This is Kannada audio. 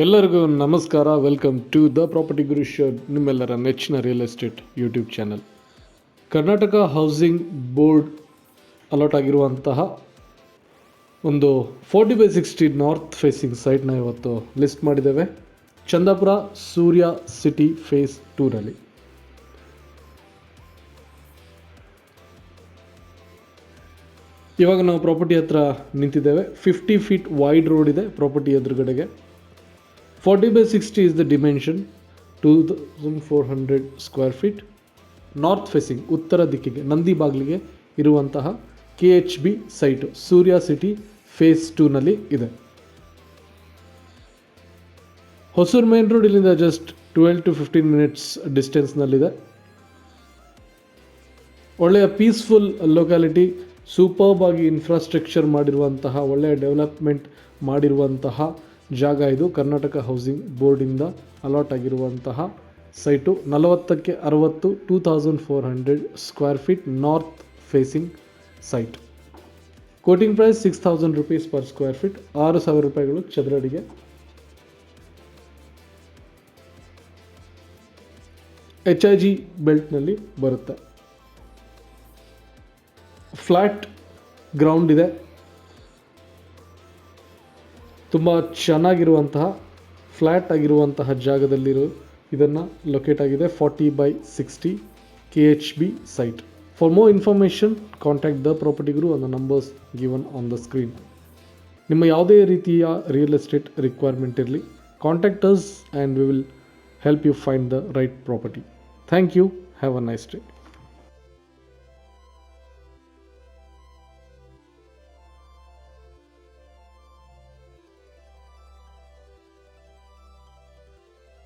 ಎಲ್ಲರಿಗೂ ನಮಸ್ಕಾರ. Welcome to the property Guru show ನಿಮ್ಮೆಲ್ಲರ ನೆಚ್ಚಿನ real estate YouTube channel Karnataka housing board allot ಆಗಿರುವಂತಹ ಒಂದು forty by sixty north facing ಸೈಟ್ನ ಇವತ್ತು ಲಿಸ್ಟ್ ಮಾಡಿದ್ದೇವೆ. ಚಂದಾಪುರ ಸೂರ್ಯ ಸಿಟಿ ಫೇಸ್ ಟೂರಲ್ಲಿ ಇವಾಗ ನಾವು ಪ್ರಾಪರ್ಟಿ ಹತ್ರ ನಿಂತಿದ್ದೇವೆ. ಫಿಫ್ಟಿ ಫೀಟ್ ವೈಡ್ ರೋಡ್ ಇದೆ property ಎದುರುಗಡೆಗೆ. Forty by sixty is the dimension two thousand four hundred square feet north facing ಉತ್ತರ ದಿಕ್ಕಿಗೆ, ನಂದಿ ಬಾಗಿಲಿಗೆ ಇರುವಂತಹ K H B site Surya city phase ಟೂನಲ್ಲಿ ಇದೆ. ಹೊಸೂರು ಮೇನ್ ರೋಡ್ ಇಲ್ಲಿಂದ just twelve to fifteen minutes ಡಿಸ್ಟೆನ್ಸ್ನಲ್ಲಿದೆ ಒಳ್ಳೆಯ ಪೀಸ್ಫುಲ್ ಲೊಕ್ಯಾಲಿಟಿ ಸೂಪರ್ಬ್ ಆಗಿ ಇನ್ಫ್ರಾಸ್ಟ್ರಕ್ಚರ್ ಮಾಡಿರುವಂತಹ, ಒಳ್ಳೆಯ ಡೆವಲಪ್ಮೆಂಟ್ ಮಾಡಿರುವಂತಹ ಜಾಗ ಇದು. ಕರ್ನಾಟಕ ಹೌಸಿಂಗ್ ಬೋರ್ಡಿಂದ ಅಲಾಟ್ ಆಗಿರುವಂತಹ ಸೈಟು ನಲವತ್ತಕ್ಕೆ ಅರವತ್ತು two thousand four hundred square feet north facing site quoting price six thousand rupees per square feet ಆರು ಸಾವಿರ ರೂಪಾಯಿಗಳು ಚದರಡಿಗೆ ಎಚ್ ಐ ಜಿ ಬೆಲ್ಟ್ನಲ್ಲಿ ಬರುತ್ತೆ. ಫ್ಲ್ಯಾಟ್ ಗ್ರೌಂಡ್ ಇದೆ. ತುಂಬ ಚೆನ್ನಾಗಿರುವಂತಹ ಫ್ಲ್ಯಾಟ್ ಆಗಿರುವಂತಹ ಜಾಗದಲ್ಲಿರೋ ಇದನ್ನು ಲೊಕೇಟ್ ಆಗಿದೆ forty by sixty K H B site for more information contact the property Guru on numbers given on the screen ನಿಮ್ಮ ಯಾವುದೇ ರೀತಿಯ ರಿಯಲ್ ಎಸ್ಟೇಟ್ ರಿಕ್ವೈರ್ಮೆಂಟ್ ಇರಲಿ contact us and we will help you find the right property thank you have a nice day